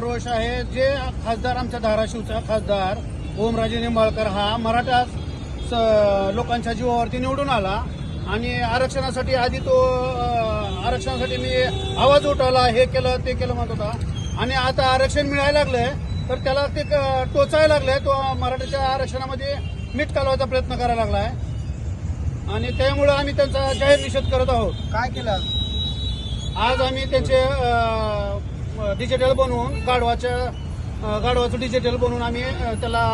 रोष आहे जे खासदार आमच्या धाराशिवचा खासदार ओमराजे निंबाळकर हा मराठा स- लोकांच्या जीवावरती निवडून आला आणि आरक्षणासाठी आधी तो आरक्षणासाठी मी आवाज उठवला हे केलं ते केलं म्हणत होता. आणि आता आरक्षण मिळायला लागलंय तर त्याला ते क- टोचायला लागलंय. तो मराठ्याच्या आरक्षणामध्ये मीठ कालवायचा प्रयत्न करायला लागलाय. आणि त्यामुळे आम्ही त्यांचा जाहीर निषेध करत आहोत. काय केलं आज? आम्ही त्याचे डिजिटल बनवून गाढवाच्या गाढवाचं डिजिटल बनवून आम्ही त्याला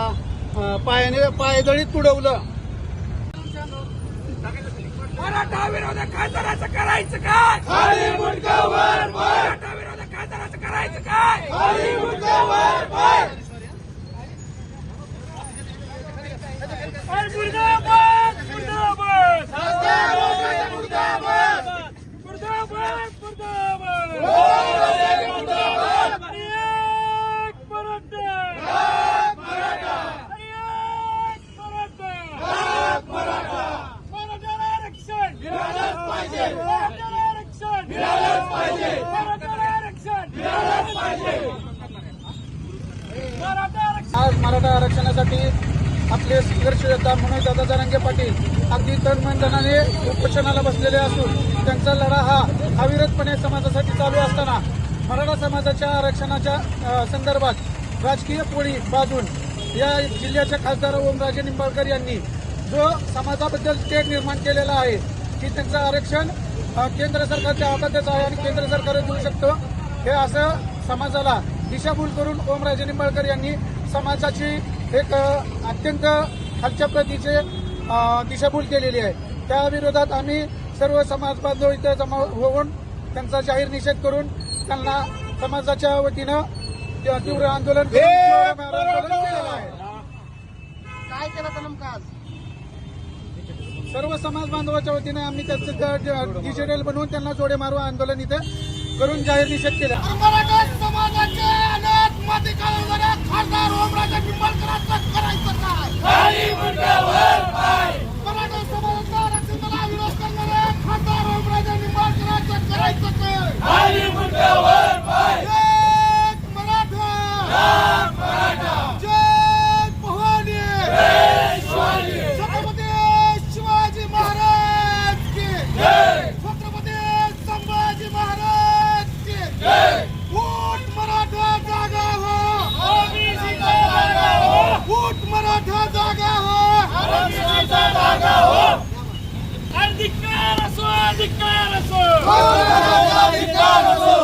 पायाने पायदळीत तुडवलं. मराठा विरोधात खासदाराचं करायचं काय खाली मुंडकावर पाय मराठा विरोधात खासदाराचं करायचं काय खाली मुंडकावर पाय अरे मुर्दाबाद मुर्दाबाद खासदार ओमराजे मुर्दाबाद मुर्दाबाद मुर्दाबाद ओमराजे मुर्दाबाद आणि एक मराठा हाक मराठा आणि एक मराठा हाक मराठा मराठ्याला आरक्षण मिळालंच पाहिजे मराठ्याला आरक्षण मिळालंच पाहिजे मराठ्याला आरक्षण मिळालंच पाहिजे मराठा आरक्षण आज मराठा आरक्षणासाठी आपले संघर्ष योद्धा मनोज दादा पाटील अगदी तनमनधनाने उपोषणाला बसलेले असून त्यांचा लढा हा अविरतपणे समाजासाठी चालू असताना मराठा समाजाच्या आरक्षणाच्या संदर्भात राजकीय पोळी बाजून या जिल्ह्याचे खासदार ओमराजे निंबाळकर यांनी जो समाजाबद्दल स्टेट निर्माण केलेला आहे की त्यांचं आरक्षण केंद्र सरकारच्या हातातच आहे आणि केंद्र सरकारच देऊ शकतो. हे असं समाजाला दिशाभूल करून ओमराजे निंबाळकर यांनी समाजाची एक अत्यंत खालच्या प्रतीचे दिशाभूल केलेली आहे. त्या विरोधात आम्ही सर्व समाज बांधव इथं जमा होऊन त्यांचा जाहीर निषेध करून त्यांना समाजाच्या वतीनं तीव्र आंदोलन करून तीव्र आंदोलन केलेलं आहे. काय केलं तर नेमकं आज? सर्व समाज बांधवाच्या वतीने आम्ही त्याचं डिजिटल बनवून त्यांना जोडे मारू आंदोलन इथे. करून जाहीर निषेध केला. आरक्षणाचा जागा हो. अधिकार असो अधिकार असो अधिकार असो